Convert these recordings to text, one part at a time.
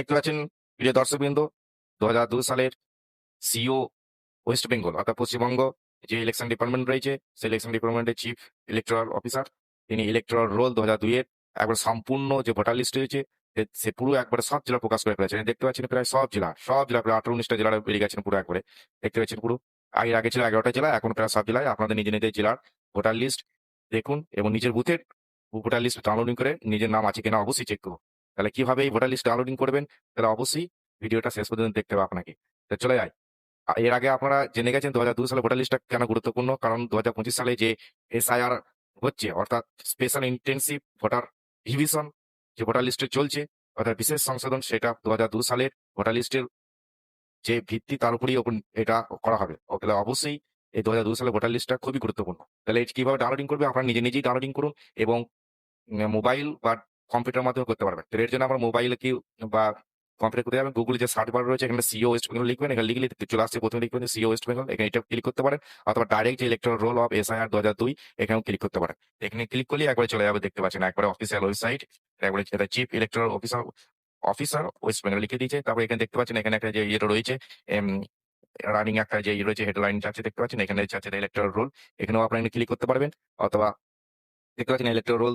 দেখতে পাচ্ছেন, প্রিয় দর্শকবৃন্দ, দু হাজার দুই সালের সিও ওয়েস্ট বেঙ্গল অর্থাৎ পশ্চিমবঙ্গ, যে ইলেকশন ডিপার্টমেন্ট রয়েছে, সেই ইলেকশন ডিপার্টমেন্টের চিফ ইলেকট্রাল অফিসার তিনি ইলেকট্রাল রোল দু হাজার দুইয়ের একবার সম্পূর্ণ যে ভোটার লিস্ট রয়েছে, সে- পুরো একবারে সব জেলা প্রকাশ করে ফেলেছেন। দেখতে পাচ্ছেন প্রায় সব জেলা সব জেলা, প্রায় আঠারো, উনিশটা জেলার বেরিয়ে গেছেন পুরো একবারে। দেখতে পাচ্ছেন পুরো আগে আগে ছিল এগারোটা জেলা, এখন প্রায় সব জেলায় আপনাদের নিজের নিজের জেলার ভোটার লিস্ট দেখুন, এবং নিজের বুথের ভোটার লিস্ট ডাউনলোডিং করে নিজের নাম আছে কিনা অবশ্যই চেক করুন। তাহলে কীভাবে এই ভোটার লিস্ট ডাউনলোডিং করবেন? তাহলে অবশ্যই ভিডিওটা শেষ পর্যন্ত দেখতে হবে আপনাকে। চলে আ- এর আগে আপনারা জেনে গেছেন দু হাজার দুই সালে ভোটার লিস্টটা কেন গুরুত্বপূর্ণ? কারণ দু হাজার পঁচিশ সালে যে এসআইআর হচ্ছে, অর্থাৎ স্পেশাল ইন্টেন্সিভ ভোটার ডিভিশন যে ভোটার লিস্টে চলছে, অর্থাৎ বিশেষ সংশোধন, সেটা দু হাজার দুই সালের ভোটার লিস্টের যে ভিত্তি, তার উপরেই এটা করা হবে। তাহলে অবশ্যই এই দু হাজার সালের ভোটার লিস্টটা খুবই গুরুত্বপূর্ণ। তাহলে কীভাবে ডাউনলোডিং করবে? আপনারা নিজে নিজেই ডাউনলোডিং করুন এবং মোবাইল বা কম্পিউটার মাধ্যমে করতে পারবেন। তো এর জন্য আমরা মোবাইলে কি বা কম্পিউটার করতে যাবেন গুগলে যে সার্চ বার রয়েছে, এখানে সিও ওয়েস্ট বেঙ্গল লিখবেন, এখানে লিখলে চলে আসছে, প্রথমে লিখবেন সিও ওয়েস্ট বেঙ্গল এখানে এটা ক্লিক করতে পারেন, অথবা ডাইরেক্ট যে ইলেকট্রাল রোল অফ এসআইআর দু হাজার দুই, এখানেও ক্লিক করতে পারেন। এখানে ক্লিক করলে একবারে চলে যাবে, দেখতে পাচ্ছেন, একবারে অফিসিয়াল ওয়েবসাইট একবারে এটা chief electoral officer officer West Bengal লিখে দিয়েছে, তারপরে এখানে দেখতে পাচ্ছেন, এখানে একটা যে ইয়েটা রয়েছে রানিং একটা যে ইয়ে রয়েছে হেডলাইন আছে দেখতে পাচ্ছেন, এখানে আছে ইলেকট্রাল রোল এখানেও আপনারা ক্লিক করতে পারবেন, অথবা দেখতে পাচ্ছেন ইলেকট্রাল রোল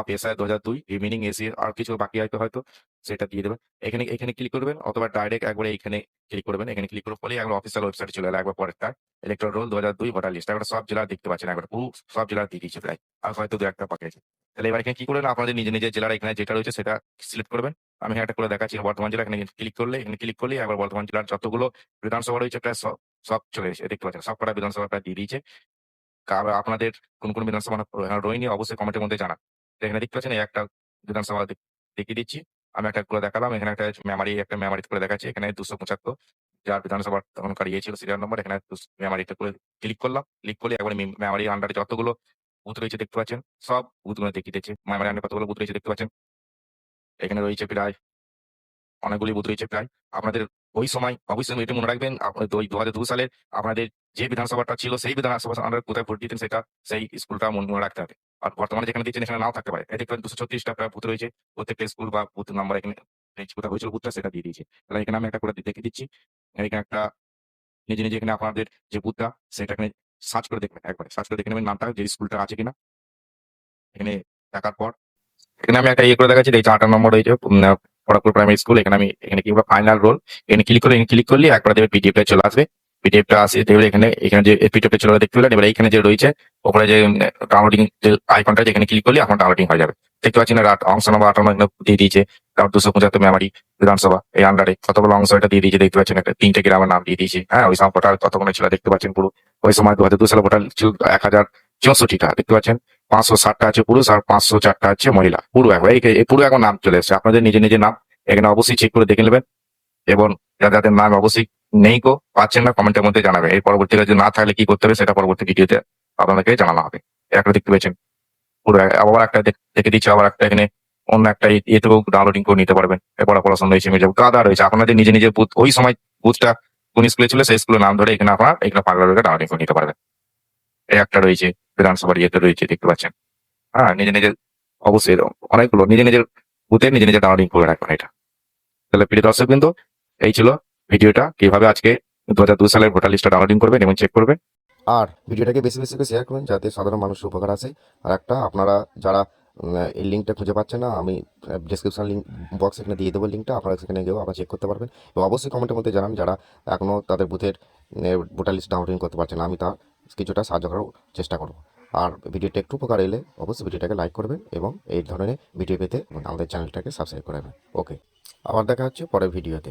অফ এসআই দু হাজার দুই রিমিনিং এসি আর কিছু বাকি হয়তো হয়তো, সেটা দিয়ে দেবেন। এখানে এখানে ক্লিক করবেন অথবা ডাইরেক্ট একবারে এখানে ক্লিক করবেন। এখানে ক্লিক করে ফলে একবার অফিসিয়াল ওয়েবসাইটে চলে এলো, একবার পরেরটা। ইলেকট্রাল রোল দু হাজার দুই ভোটার লিস্ট একবার সব জেলা দেখতে পাচ্ছেন, একবার পুরো সব জেলা দিয়ে দিয়েছে প্রায় আর হয়তো দু একটা আছে তাহলে এবার এখানে কি করবেন? আপনাদের নিজের নিজের জেলার এখানে যেটা রয়েছে সেটা সিলেক্ট করবেন। আমি একটা করে দেখাচ্ছি বর্তমান জেলা, এখানে ক্লিক করলে, এখানে ক্লিক করলে একবার বর্তমান জেলার যতগুলো বিধানসভা রয়েছে, প্রায় সব সব চলে এসেছে দেখতে পাচ্ছেন সব কটা বিধানসভা প্রায় দিয়ে দিয়েছে। আপনাদের কোন কোন বিধানসভা রোহিণী অবশ্যই কমেন্টের মধ্যে জানান। এখানে দেখতে পাচ্ছেন একটা বিধানসভা দেখিয়ে দিচ্ছি। আমি একটা করে দেখালাম, এখানে একটা মেমারি একটা মেমারি করে দেখাচ্ছি। এখানে দুশো পঁচাত্তর যার বিধানসভা তখনকার ইয়ে ছিল সিরিয়াল নম্বর এখানে মেমারিতে করে ক্লিক করলাম। ক্লিক করলে একবারে মেমারি আন্ডারে যতগুলো বুথ রয়েছে দেখতে পাচ্ছেন, সব বুথগুলো দেখিয়ে দিচ্ছে। মেমারি আন্ডারে কতগুলো বুথ রয়েছে দেখতে পাচ্ছেন? এখানে রয়েছে প্রায় অনেকগুলি বুথ রয়েছে প্রায়। আপনাদের ওই সময় অবশ্যই এটা মনে রাখবেন ওই দু হাজার দু সালের আপনাদের যে বিধানসভাটা ছিল, সেই বিধানসভা আমরা কোথায় ভোট দিতেন সেটা সেই স্কুলটা মনে রাখতে হবে। আর বর্তমানে যেখানে দিচ্ছেন এখানে নাও থাকতে পারে। দেখবেন দুশো ছত্রিশটা বুথ রয়েছে। প্রত্যেকটা স্কুল বা বুথ নাম্বার এখানে কোথায় হয়েছিল বুথটা সেটা দিয়ে দিয়েছে। তাহলে এখানে আমি একটা করে দেখে দিচ্ছি। এখানে একটা নিজে নিজে এখানে আপনাদের যে বুথটা, সেটা এখানে সার্চ করে দেখবেন একবার। সার্চ করে দেখে নেবেন নামটা, যে স্কুলটা আছে কিনা। এখানে দেখার পর, এখানে আমি একটা ইয়ে করে দেখাচ্ছি এই চারটা নম্বর রয়েছে খড়গপুর প্রাইমারি স্কুল এখানে আমি, এখানে কিংবা ফাইনাল রোল এখানে ক্লিক করে এখানে ক্লিক করলে একবার দেবে পিডিএফটা চলে আসবে। পিডিএফটা আসে, দেখবে এখানে এখানে যে পিডিএফটা চলে দেখতে পেলেন? এবার এখানে যে রয়েছে ওপরে যে ডাউনলোডিং যে আইকনটা এখানে ক্লিক করলে আপনার ডাউনলোডিং হয়ে যাবে। দেখতে পাচ্ছি না রাত অংশ নম্বর এখানে দিয়ে দিয়েছে। তারপর দুশো পঁচাত্তর মেমারি বিধানসভা, এই আন্ডারে কতগুলো অংশ এটা দিয়ে দিয়েছে, দেখতে পাচ্ছেন একটা, তিনটে গ্রামের নাম দিয়ে দিয়েছে। হ্যাঁ ওই সময় ভোটার কতগুলো ছিল, দেখতে পাচ্ছেন পুরো। ওই সময় দু হাজার দু সালে ভোটার ছিল এক হাজার চৌষট্টিটা, দেখতে পাচ্ছেন? পাঁচশো ষাটটা আছে, পুরুষ আর পাঁচশো চারটা আছে মহিলা। পুরো একবার এই পুরো এখন নাম চলে এসেছে। আপনাদের নিজের নিজের নাম এখানে অবশ্যই চেক করে দেখে নেবেন। এবং যাদের নাম অবশ্যই নেই কো পাচ্ছেন না কমেন্টের মধ্যে জানাবে এই পরবর্তীতে যদি না থাকলে কি করতে হবে সেটা পরবর্তী ভিডিওতে আপনাদেরকে জানানো হবে। একটা দেখতে পেয়েছেন। পুরো আবার একটা দেখে দিচ্ছি, আবার একটা এখানে অন্য একটা এতেও ডাউনলোডিং করে নিতে পারবেন। এরপর পড়াশোনা রয়েছে মেজে গাদা রয়েছে। আপনাদের নিজে নিজের বুথ ওই সময় বুথটা কোন স্কুলে ছিল, সেই স্কুলের নাম ধরে এখানে আপনার এখানে পাগলা ডাউনলোডিং করে নিতে পারবেন। এই একটা রয়েছে। বিধানসভার ইয়েতে রয়েছে, দেখতে পাচ্ছেন। হ্যাঁ নিজে নিজের অবশ্যই অনেকগুলো, নিজে নিজের বুথে নিজে নিজে ডাউনলোডিং করে রাখবেন এটা। তাহলে প্রিয় দর্শক কিন্তু এই ছিল ভিডিওটা। কীভাবে আজকে দু হাজার দুই সালের ভোটার লিস্টটা ডাউনলোডিং করবেন এবং চেক করবেন? আর ভিডিওটাকে বেশি বেশি করে শেয়ার করুন, যাতে সাধারণ মানুষের উপকার আসে। আর একটা, আপনারা যারা এই লিঙ্কটা খুঁজে পাচ্ছেন না, আমি ডিসক্রিপশন লিঙ্ক বক্স এখানে দিয়ে দেবো লিঙ্কটা আপনারা সেখানে গিয়েও আপনারা চেক করতে পারবেন। এবং অবশ্যই কমেন্টের মধ্যে জানান, যারা এখনও তাদের বুথের ভোটার লিস্ট ডাউনলোডিং করতে পারছেন আমি তার কিছুটা সাহায্য করার চেষ্টা করব। আর ভিডিওটা একটু উপকার এলে অবশ্যই ভিডিওটাকে লাইক করবেন এবং এই ধরনের ভিডিও পেতে আমাদের চ্যানেলটাকে সাবস্ক্রাইব করবেন ওকে আবার দেখা হচ্ছে পরের ভিডিওতে।